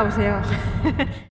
따라오세요.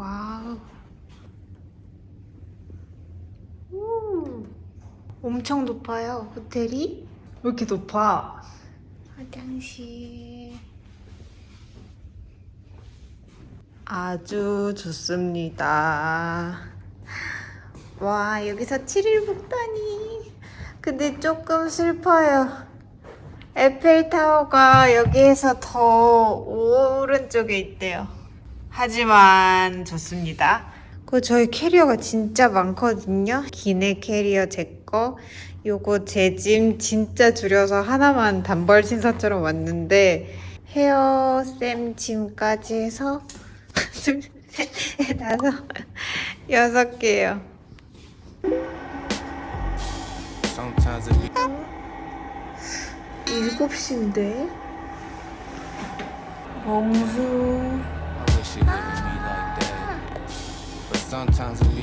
와우. 오, 엄청 높아요, 호텔이. 왜 이렇게 높아? 화장실. 아주 좋습니다. 와, 여기서 7일 묵다니. 근데 조금 슬퍼요. 에펠타워가 여기에서 더 오른쪽에 있대요. 하지만 좋습니다. 그 저희 캐리어가 진짜 많거든요. 기내 캐리어 제 거. 요거 제 짐 진짜 줄여서 하나만 단벌 신사처럼 왔는데 헤어 쌤 짐까지 해서 둘, 셋, 넷, 다섯, 여섯 개요. 일곱 시인데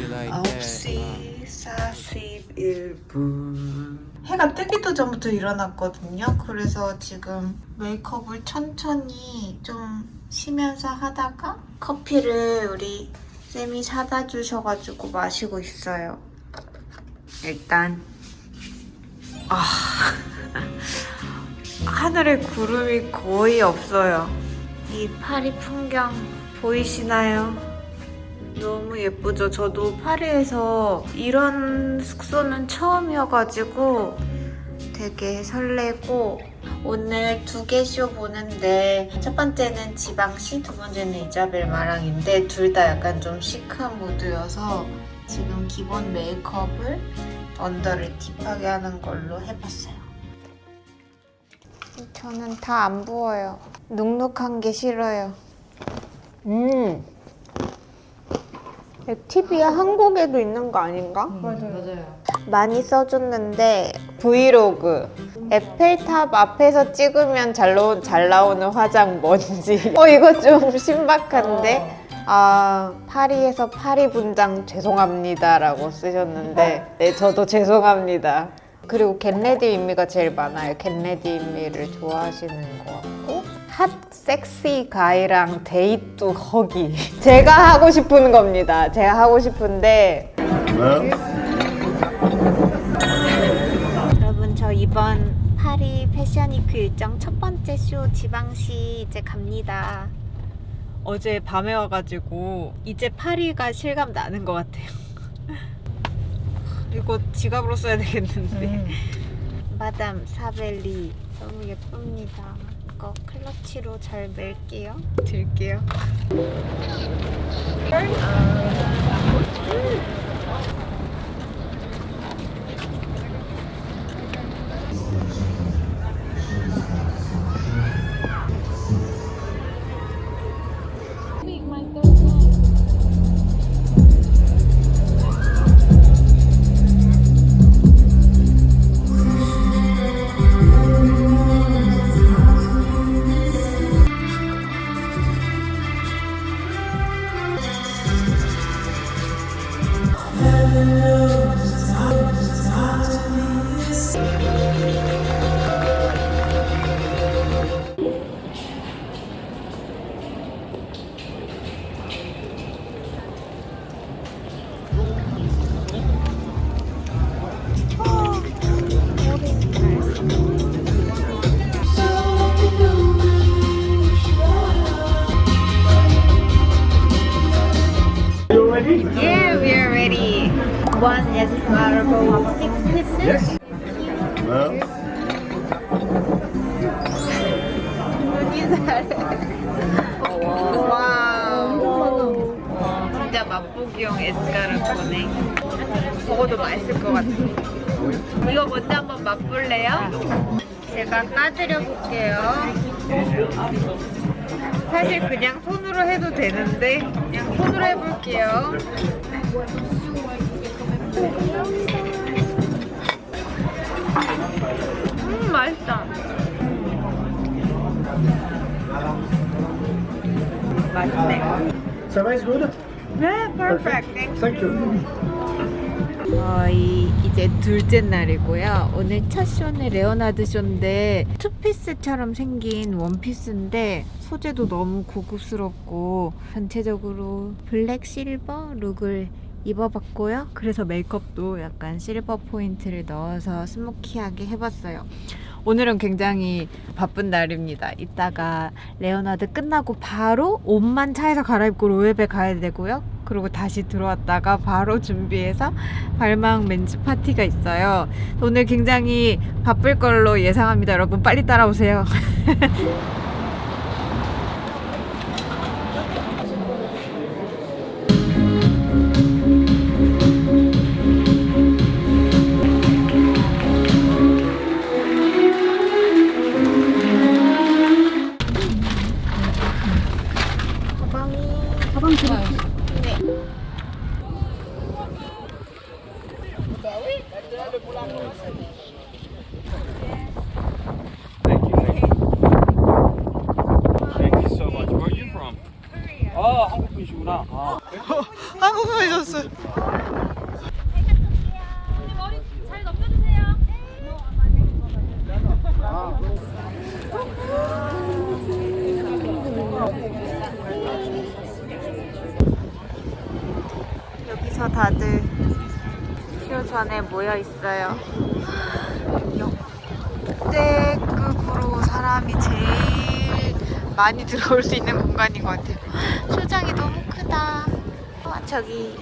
like that. 9시 41분. 해가 뜨기도 전부터 일어났거든요. 그래서 지금 메이크업을 천천히 좀 쉬면서 하다가 커피를 우리 쌤이 사다 주셔가지고 마시고 있어요. 일단 아 하늘에 구름이 거의 없어요. 이 파리 풍경 보이시나요? 너무 예쁘죠? 저도 파리에서 이런 숙소는 처음이어가지고 되게 설레고 오늘 두 개 쇼 보는데 첫 번째는 지방시, 두 번째는 이자벨 마랑인데 둘 다 약간 좀 시크한 무드여서 지금 기본 메이크업을 언더를 딥하게 하는 걸로 해봤어요. 저는 다 안 부어요. 눅눅한 게 싫어요. 음. 액티비아 한국에도 있는 거 아닌가? 맞아요. 많이 써줬는데 브이로그. 에펠탑 앞에서 찍으면 잘, 나오, 잘 나오는 화장 뭔지. 어 이거 좀 신박한데? 아 파리에서 파리 분장 죄송합니다 라고 쓰셨는데. 네 저도 죄송합니다. 그리고 겟레디 윗미가 제일 많아요. 겟레디 윗미를 좋아하시는 것 같고 핫 섹시 가이랑 데이트 허기 제가 하고 싶은 겁니다 제가 하고 싶은데 여러분 저 이번 파리 패션위크 일정 첫 번째 쇼 지방시 이제 갑니다. 어제 밤에 와가지고 이제 파리가 실감 나는 것 같아요. 이거 지갑으로 써야 되겠는데. 마담 사벨리 너무 예쁩니다. 이거 클러치로 잘 멜게요. 들게요. Yeah, 잘해. 와, 진짜 맛보기용 에스카르포네. 먹어도 맛있을 것 같아. 이거 먼저 한번 맛볼래요? 제가 까드려 볼게요. 사실 그냥 손으로 해도 되는데 그냥 손으로 해볼게요. 음 맛있다. 맛있네. Service good? 네, perfect. Thank Thank you. 저희 이제 둘째 날이고요. 오늘 첫 쇼는 레오나드 쇼인데 투피스처럼 생긴 원피스인데 소재도 너무 고급스럽고 전체적으로 블랙 실버 룩을 입어봤고요. 그래서 메이크업도 약간 실버 포인트를 넣어서 스모키하게 해봤어요. 오늘은 굉장히 바쁜 날입니다. 이따가 레오나드 끝나고 바로 옷만 차에서 갈아입고 로에베 가야 되고요. 그리고 다시 들어왔다가 바로 준비해서 발망 멘즈 파티가 있어요. 오늘 굉장히 바쁠 걸로 예상합니다. 여러분 빨리 따라오세요. Thank you. Thank you. Thank you so much. Where are you from? 아, 한국 분이시구나. 아. 한국 분이셨어요. 머리 잘 넘겨주세요. 여기서 다들 쇼 전에 모여 있어요. 역대급으로 사람이 제일 많이 들어올 수 있는 공간인 것 같아요. 쇼장이 너무 크다. 와, 저기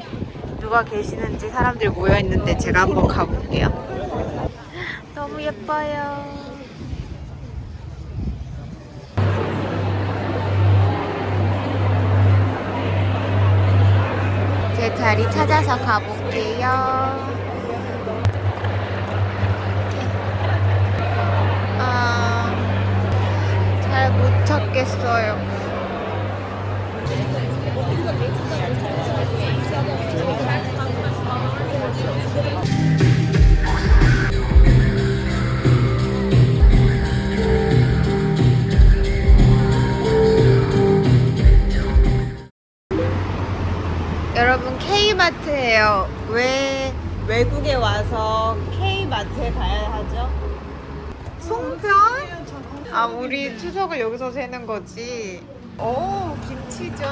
누가 계시는지 사람들 모여 있는데 제가 한번 가볼게요. 너무 예뻐요. 제 자리 찾아서 가볼게요. 아, 잘 못 찾겠어요. 여러분 K마트예요. 왜 외국에 와서 K마트에 가야 하죠? 송편? 아 우리 추석을 여기서 세는 거지. 오 김치전.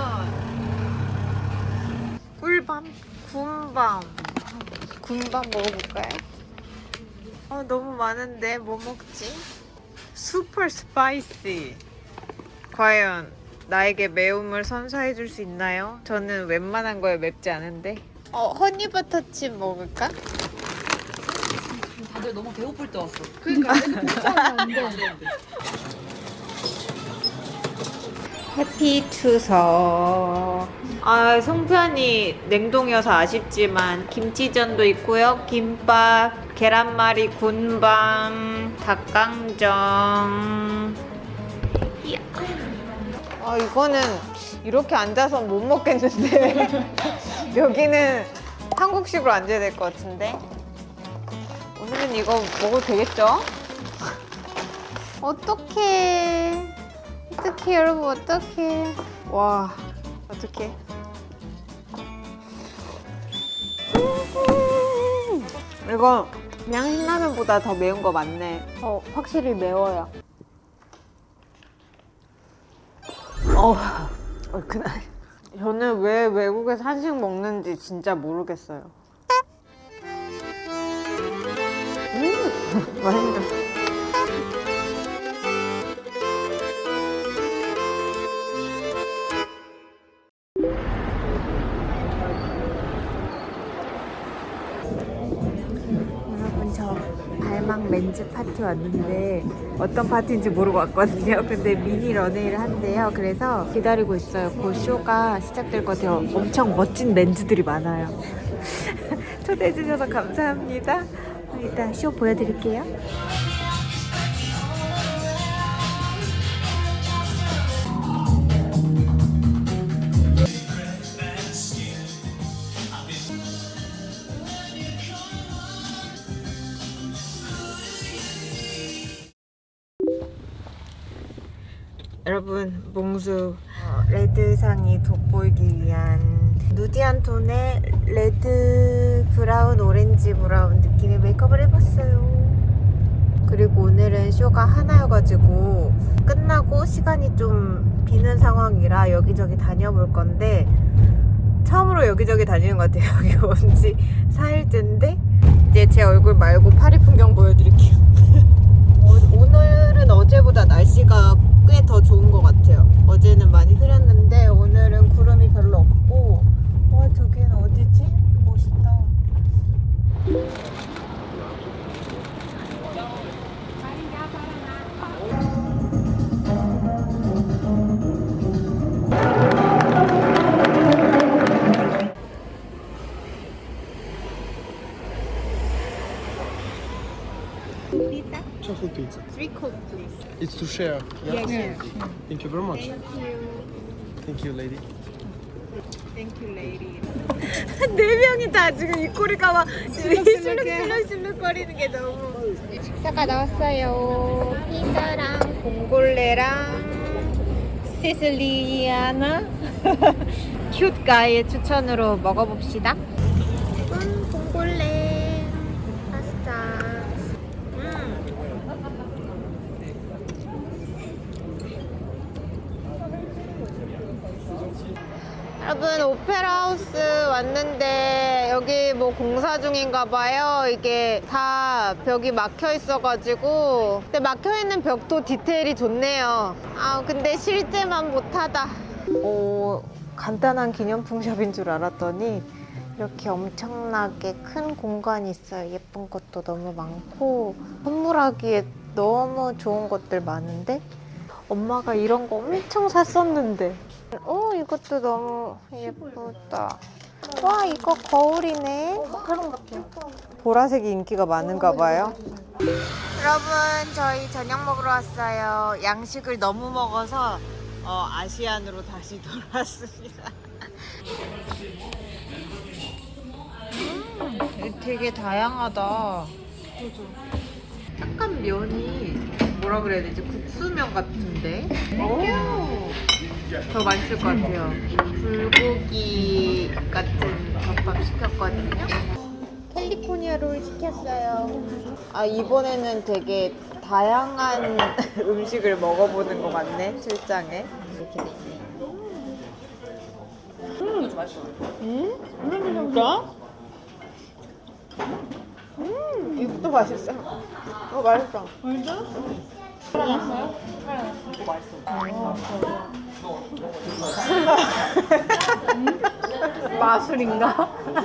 꿀밤, 군밤. 군밤 먹어볼까요? 어 너무 많은데 뭐 먹지? 슈퍼 스파이시. 과연 나에게 매움을 선사해 줄 수 있나요? 저는 웬만한 거에 맵지 않은데. 어, 허니버터칩 먹을까? 다들 너무 배고플 때 왔어. 해피 추석. 아, 송편이 냉동이어서 아쉽지만 김치전도 있고요. 김밥, 계란말이, 군밤, 닭강정. 이야. 아, 이거는 이렇게 앉아서 못 먹겠는데. 여기는 한국식으로 앉아야 될 것 같은데. 오늘은 이거 먹어도 되겠죠? 어떡해. 어떡해, 여러분, 어떡해. 와, 어떡해. 음, 이거 그냥 신라면보다 더 매운 거 맞네. 어, 확실히 매워요. 어, 얼큰하네. 저는 왜 외국에서 한식 먹는지 진짜 모르겠어요. 발망 멘즈 파티 왔는데 어떤 파티인지 모르고 왔거든요. 근데 미니 런웨이를 한대요. 그래서 기다리고 있어요. 곧 쇼가 시작될 것 같아요. 엄청 멋진 멘즈들이 많아요. 초대해 주셔서 감사합니다. 일단 쇼 보여드릴게요. 여러분 몽수 레드상이 돋보이기 위한 누디한 톤의 레드 브라운 오렌지 브라운 느낌의 메이크업을 해봤어요. 그리고 오늘은 쇼가 하나여가지고 끝나고 시간이 좀 비는 상황이라 여기저기 다녀볼 건데 처음으로 여기저기 다니는 것 같아요. 여기 온 지 4일째인데 이제 제 얼굴 말고 파리 풍경 보여드릴게요. 오- 오늘은 어제보다 날씨가 꽤 더 좋은 것 같아요. 어제는 많이 흐렸는데 오늘은 구름이 별로 없고 와 저기는 어디지? 멋있다. It's to share. Yeah. Thank you very much. Thank you, lady. Thank you, lady. 네 명이 다 지금 입꼬리가 막 실룩실룩실룩 거리는 게 너무. 식사가 나왔어요. 피자랑 봉골레랑 시슬리아나 큐트 가이의 추천으로 먹어봅시다. 음, 봉골레 파스타. 음. 여러분 오페라 하우스 왔는데 여기 뭐 공사 중인가 봐요. 이게 다 벽이 막혀 있어가지고 근데 막혀 있는 벽도 디테일이 좋네요. 아 근데 실제만 못하다. 오 간단한 기념품 샵인 줄 알았더니 이렇게 엄청나게 큰 공간이 있어요. 예쁜 것도 너무 많고 선물하기에 너무 좋은 것들 많은데 엄마가 이런 거 엄청 샀었는데. 오 이것도 너무 예쁘다. 와 이거 거울이네. 보라색이 인기가 많은가 봐요. 여러분 저희 저녁 먹으러 왔어요. 양식을 너무 먹어서 어, 아시안으로 다시 돌아왔습니다. 음, 되게 다양하다. 약간 면이 뭐라 그래야 되지? 국수면 같은데? 더 맛있을 것 같아요. 불고기 같은 덮밥 시켰거든요. 캘리포니아 롤 시켰어요. 아, 이번에는 되게 다양한 음식을 먹어보는 것 같네, 출장에. 이렇게. 음? 진짜? 음, 이것도 맛있어. 어, 맛있어. 마술인가?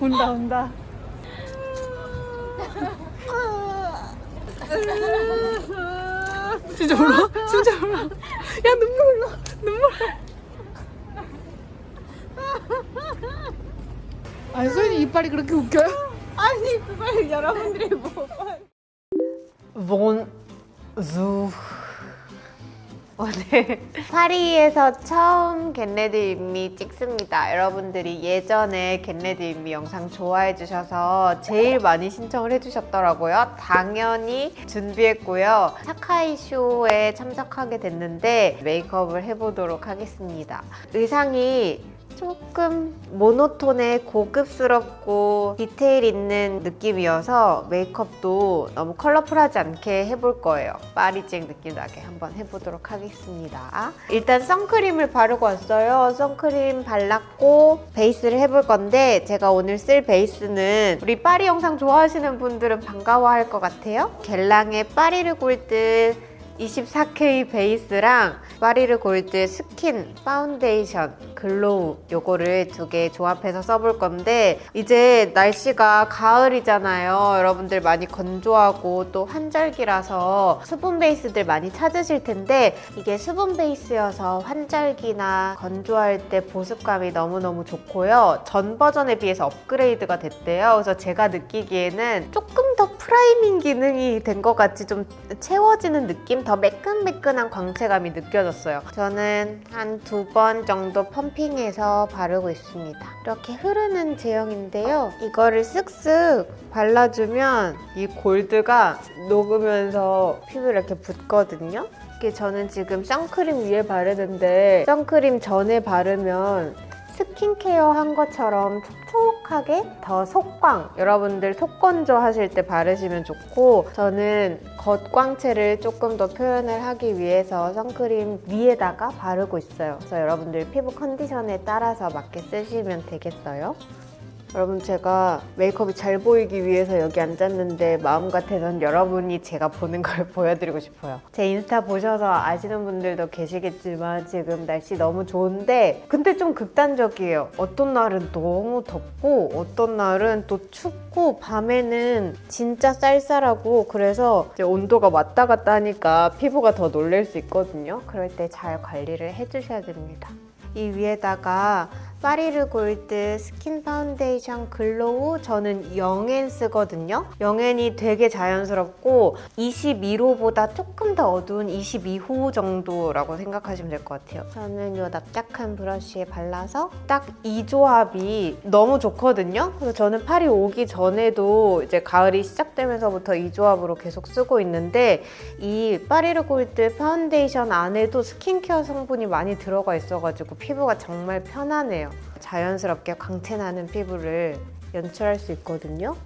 온다 온다. 진짜 울어? 진짜 울어? 야 눈물 흘러. 아니 소연이 이빨이 그렇게 웃겨요? 아니 그걸 여러분들이 뭐 본주 오늘 파리에서 처음 겟레드 인미 찍습니다. 여러분들이 예전에 겟레드 인미 영상 좋아해 주셔서 제일 많이 신청을 해주셨더라고요. 당연히 준비했고요. 사카이 쇼에 참석하게 됐는데 메이크업을 해보도록 하겠습니다. 의상이 조금 모노톤에 고급스럽고 디테일 있는 느낌이어서 메이크업도 너무 컬러풀하지 않게 해볼 거예요. 파리쟁 느낌 나게 한번 해보도록 하겠습니다. 일단 선크림을 바르고 왔어요. 선크림 발랐고 베이스를 해볼 건데 제가 오늘 쓸 베이스는 우리 파리 영상 좋아하시는 분들은 반가워할 것 같아요. 겔랑의 파리르 골드 24K 베이스랑 파리르 골드 스킨 파운데이션 글로우 요거를 두 개 조합해서 써볼 건데 이제 날씨가 가을이잖아요 여러분들 많이 건조하고 또 환절기라서 수분 베이스들 많이 찾으실 텐데 이게 수분 베이스여서 환절기나 건조할 때 보습감이 너무너무 좋고요 전 버전에 비해서 업그레이드가 됐대요 그래서 제가 느끼기에는 조금 더 프라이밍 기능이 된 것 같이 좀 채워지는 느낌? 더더 매끈매끈한 광채감이 느껴졌어요. 저는 한 두 번 정도 펌핑해서 바르고 있습니다. 이렇게 흐르는 제형인데요. 이거를 쓱쓱 발라주면 이 골드가 녹으면서 피부에 이렇게 붙거든요. 이게 저는 지금 선크림 위에 바르는데 선크림 전에 바르면 스킨케어 한 것처럼 촉촉하게 더 속광. 여러분들 속건조 하실 때 바르시면 좋고 저는 겉광채를 조금 더 표현을 하기 위해서 선크림 위에다가 바르고 있어요. 그래서 여러분들 피부 컨디션에 따라서 맞게 쓰시면 되겠어요 여러분 제가 메이크업이 잘 보이기 위해서 여기 앉았는데 마음 같아선 여러분이 제가 보는 걸 보여드리고 싶어요. 제 인스타 보셔서 아시는 분들도 계시겠지만 지금 날씨 너무 좋은데 근데 좀 극단적이에요. 어떤 날은 너무 덥고 어떤 날은 또 춥고 밤에는 진짜 쌀쌀하고 그래서 온도가 왔다 갔다 하니까 피부가 더 놀랄 수 있거든요. 그럴 때 잘 관리를 해주셔야 됩니다. 이 위에다가 파리르 골드 스킨 파운데이션 글로우 저는 영앤 쓰거든요. 영앤이 되게 자연스럽고 22호보다 조금 더 어두운 22호 정도라고 생각하시면 될 것 같아요. 저는 이 납작한 브러쉬에 발라서 딱 이 조합이 너무 좋거든요. 그래서 저는 파리 오기 전에도 이제 가을이 시작되면서부터 이 조합으로 계속 쓰고 있는데 이 파리르 골드 파운데이션 안에도 스킨케어 성분이 많이 들어가 있어가지고 피부가 정말 편하네요. 자연스럽게 광채나는 피부를 연출할 수 있거든요.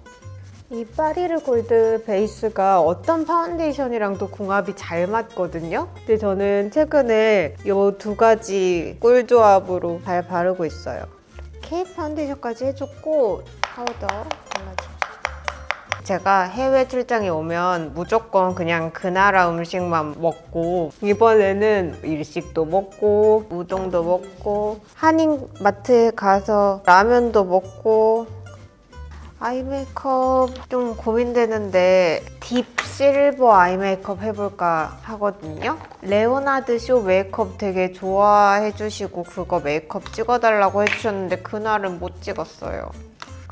이 파리르 골드 베이스가 어떤 파운데이션이랑도 궁합이 잘 맞거든요. 근데 저는 최근에 이 두 가지 꿀 조합으로 잘 바르고 있어요. 이렇게 파운데이션까지 해줬고 파우더 발라줍니다. 제가 해외 출장에 오면 무조건 그냥 그 나라 음식만 먹고 이번에는 일식도 먹고 우동도 먹고 한인 마트에 가서 라면도 먹고 아이 메이크업 좀 고민되는데 딥 실버 아이 메이크업 해볼까 하거든요. 레오나드 쇼 메이크업 되게 좋아해 주시고 그거 메이크업 찍어달라고 해주셨는데 그날은 못 찍었어요.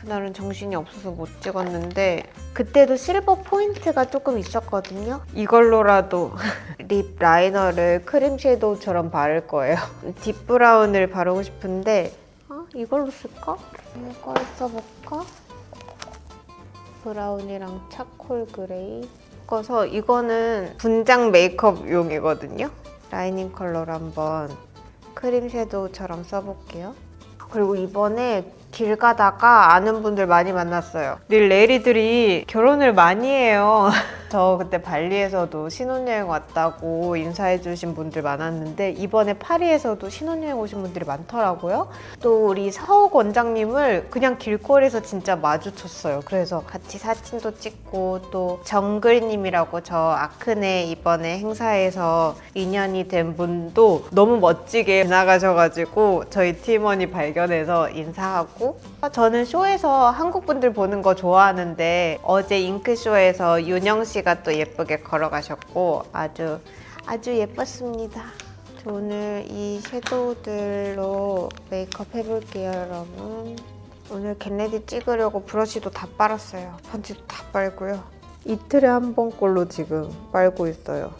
그날은 정신이 없어서 못 찍었는데 그때도 실버 포인트가 조금 있었거든요. 이걸로라도 립 라이너를 크림 섀도우처럼 바를 거예요. 딥 브라운을 바르고 싶은데 어? 이걸로 쓸까? 이걸 써볼까? 브라운이랑 차콜 그레이 섞어서 이거는 분장 메이크업용이거든요. 라이닝 컬러로 한번 크림 섀도우처럼 써볼게요. 그리고 이번에 길 가다가 아는 분들 많이 만났어요. 늘 레리들이 결혼을 많이 해요. 저 그때 발리에서도 신혼여행 왔다고 인사해주신 분들 많았는데 이번에 파리에서도 신혼여행 오신 분들이 많더라고요. 또 우리 서욱 원장님을 그냥 길거리에서 진짜 마주쳤어요. 그래서 같이 사진도 찍고 또 정글님이라고 저 아크네 이번에 행사에서 인연이 된 분도 너무 멋지게 지나가셔가지고 저희 팀원이 발견해서 인사하고 저는 쇼에서 한국 분들 보는 거 좋아하는데 어제 잉크쇼에서 윤영 씨가 또 예쁘게 걸어가셨고 아주 아주 예뻤습니다. 저 오늘 이 섀도우들로 메이크업 해볼게요, 여러분. 오늘 겟레디 찍으려고 브러쉬도 다 빨았어요. 펀치도 다 빨고요. 이틀에 한 번꼴로 지금 빨고 있어요.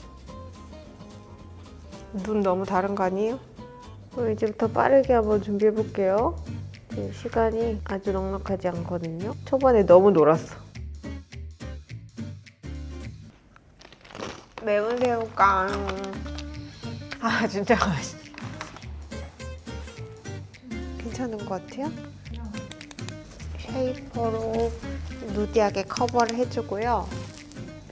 눈 너무 다른 거 아니에요? 그럼 이제부터 빠르게 한번 준비해볼게요. 시간이 아주 넉넉하지 않거든요. 초반에 너무 놀았어. 매운 새우깡. 아 진짜 맛있어. 괜찮은 것 같아요? 쉐이퍼로 누디하게 커버를 해주고요.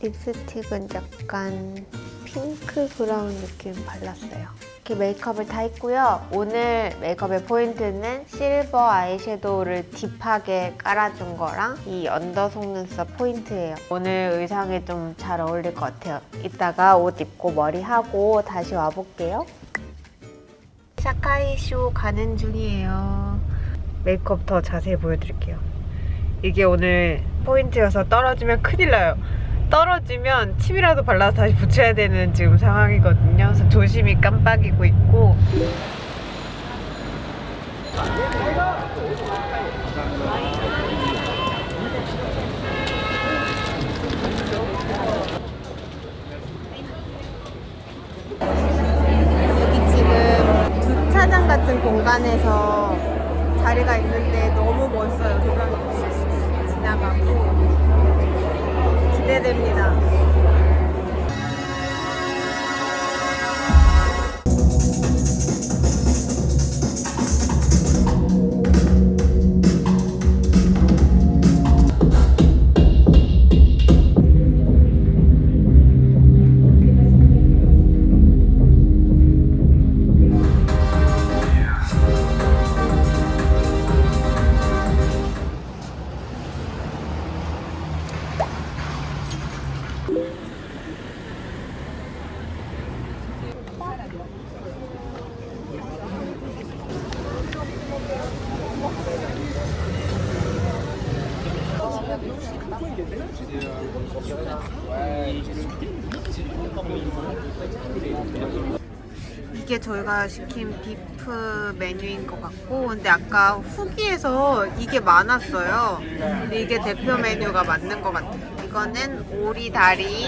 립스틱은 약간 핑크 브라운 느낌 발랐어요. 이렇게 메이크업을 다 했고요. 오늘 메이크업의 포인트는 실버 아이섀도우를 딥하게 깔아준 거랑 이 언더 속눈썹 포인트예요. 오늘 의상에 좀 잘 어울릴 것 같아요. 이따가 옷 입고 머리 하고 다시 와볼게요. 사카이 쇼 가는 중이에요. 메이크업 더 자세히 보여드릴게요. 이게 오늘 포인트여서 떨어지면 큰일 나요. 떨어지면 침이라도 발라서 다시 붙여야 되는 지금 상황이거든요. 그래서 조심히 깜빡이고 있고. 여기 지금 주차장 같은 공간에서 자리가 있는데 너무 멋있어요. 도로가 지나가고. 기대됩니다. 저희가 시킨 비프 메뉴인 것 같고 근데 아까 후기에서 이게 많았어요. 근데 이게 대표 메뉴가 맞는 것 같아요. 이거는 오리 다리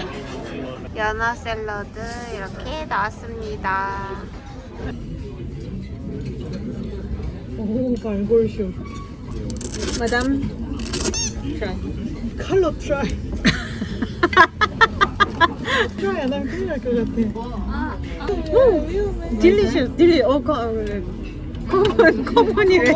연어 샐러드 이렇게 나왔습니다. 오 발골쇼 마담. 칼로 트라이. 트라이 안 하면 큰일 날 것 같아 딜리셔스 딜리 어 거, 커먼 커먼이래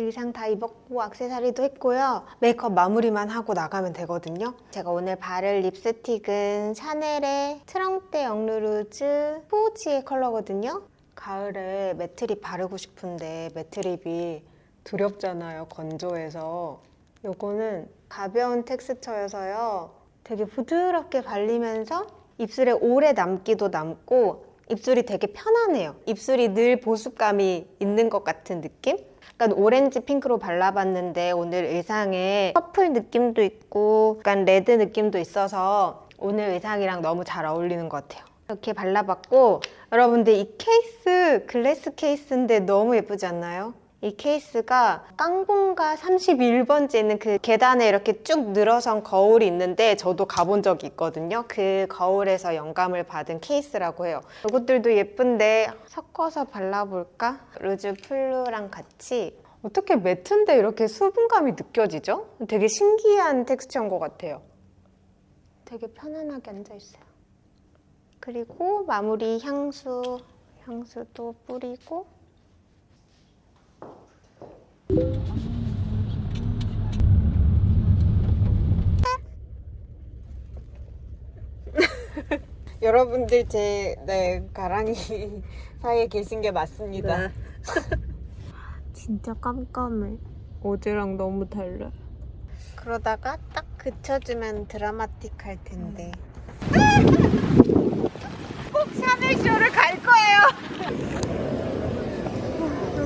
의상 다 입었고 액세서리도 했고요. 메이크업 마무리만 하고 나가면 되거든요. 제가 오늘 바를 립스틱은 샤넬의 트렁떼 영르루즈 포지의 컬러거든요. 가을에 매트립 바르고 싶은데 매트립이 두렵잖아요. 건조해서. 요거는 가벼운 텍스처여서요. 되게 부드럽게 발리면서 입술에 오래 남기도 남고 입술이 되게 편안해요. 입술이 늘 보습감이 있는 것 같은 느낌? 약간 오렌지 핑크로 발라봤는데 오늘 의상에 퍼플 느낌도 있고 약간 레드 느낌도 있어서 오늘 의상이랑 너무 잘 어울리는 것 같아요. 이렇게 발라봤고 여러분들 이 케이스 글래스 케이스인데 너무 예쁘지 않나요? 이 케이스가 깡봉가 31번째 있는 그 계단에 이렇게 쭉 늘어선 거울이 있는데 저도 가본 적이 있거든요. 그 거울에서 영감을 받은 케이스라고 해요. 이것들도 예쁜데 섞어서 발라볼까? 루즈 플루랑 같이 어떻게 매트인데 이렇게 수분감이 느껴지죠? 되게 신기한 텍스처인 것 같아요. 되게 편안하게 앉아있어요. 그리고 마무리 향수, 향수도 뿌리고 여러분들 제 네, 가랑이 사이에 계신 게 맞습니다. 진짜 깜깜해. 어제랑 너무 달라. 그러다가 딱 그쳐주면 드라마틱할 텐데. 꼭 샤넬 쇼를 갈 거예요.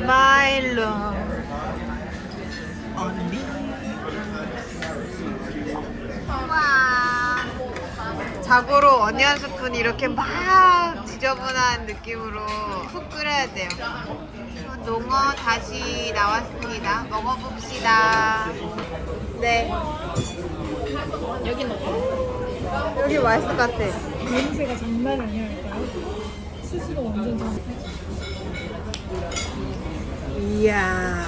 My love. 와. 자고로 어니언 스푼 이렇게 막 지저분한 느낌으로 푹 끓여야 돼요. 농어 다시 나왔습니다. 먹어봅시다. 네. 여기 넣어. 여기 맛있을 것 같아. 냄새가 장난 아니랄까요? 치즈가 완전 잘. 이야.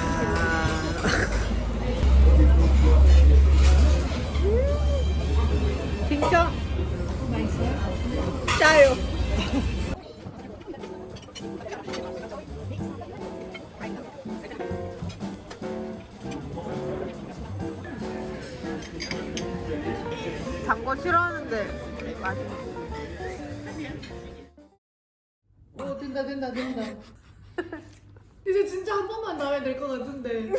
같은데.